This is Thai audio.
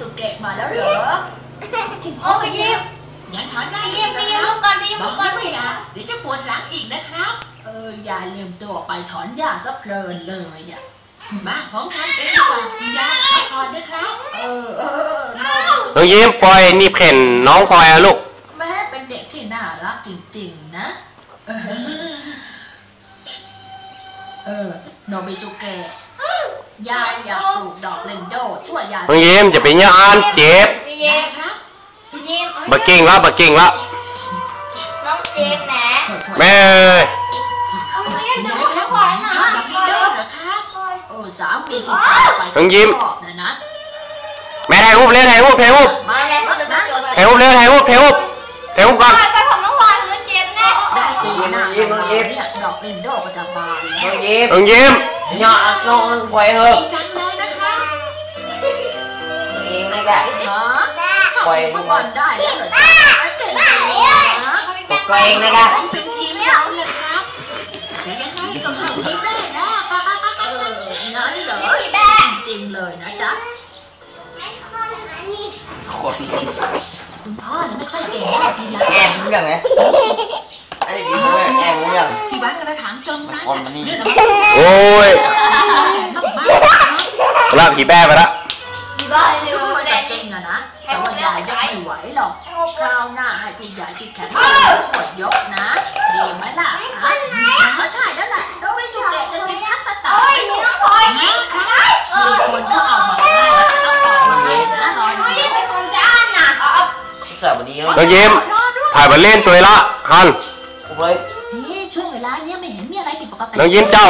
สุเกะมาแล้วเหรอโอ้พี่ยิ้มยังถอนได้พี่อยิ้มนะพี่คยิ้มรัลุบกก่อนพี่ยิ้มบลุอกกก่อแล้นวไม่พี่นะเดี๋ยวจะปวดหลังอีกนะครับ เอออย่าลืมตัวไปถอนหญ้าซะเพลินเลยอะมาผมทำเองดีกว่าพี่ยาขอก่อนนะครับ เออเออโนบิสุน้องยิ้มปล่อยหนี่เพ่นน้องพลอยอะลูกแม่เป็นเด็กที่น่ารักจริงๆนะเออเออโนบิสุเกะยายอยากปลูกดอกเลนโดช่วยยาย น้องยิ้มจะไปเยอะอ่านเจ็บพี่ได้ยิ้มครับพี่ยิ้มบักกิ้งแล้วบักกิ้งแล้วน้องเจ็บนะช่วยๆแม่เอ้ยเอาพี่ยิ้มยาจะยพูดครับน้องพลอยนะชอบแบบนี้ด้วยเหรอครับเออสามีที่ตายไปก็ชอบนะนะแม่ถ่ายรูปเร็วถ่ายรูปถ่ายรูปมาแล้วเขาจะนั่งรถถ่ายรูปเร็วถ่ายรูปถ่ายรูปถ่ายรูปก่อนไปผมน้องพลอยคือเจ็บแน่ได้ปีหน้าเอามาเนี่ยดอกเลนโดก็จะบานแล้วยิ้มน้องยิ้ม nhỏ nó quay ดี hơn จังเลยนะครับ em này cả ฮะปล่อยฟุตบอลได้แล้วเหรอจ๊ะเก่งจังเลยนะ một quay này ผ cả มเป็นทีมเราเลยครับเดี๋ยวยังไงก็เข้าทีมได้นะเอองั้นเหรอจริงๆเลยนะจ๊ะ khổ คุณพ่อน่ะไม่ค่อยเก่งเท่าพี่ละ em cũng gần đấy ấy đi thôi em cũng gần ที่วัดกระถางตรงนั้นคนมันนี่เรื่องโอ้ยต้องบ้านะครับลากผีแบ้ไปละพี่บ้านเลย คือว่ามันแดจะงจรินี่งอะนะแต่ว่ายายยกไม่ไหวหรอกให้หกคราวหน้าให้พี่ใหญ่ที่แข็งแรงช่วยยกนะ ดีไหมล่ะฮะเขาใช่แล้วแหละโดยไม่ถูกเด็กจะกินคัสตาเอ้ยร์นี่น้องพลอยนี่มีคนเขาเอามาให้เอาออกมาเองนะรอน้องดูยิ้มเป็นคนจ้านน่ะเอา sợ mà đi น้อง thôi ยิ้มถ่ายมาเล่นตัวละฮัน cũng lấy นี่ช่วงเวลาเนี้ยไม่เห็นมีอะไรผิดปกติน้องยิ้มเจ้า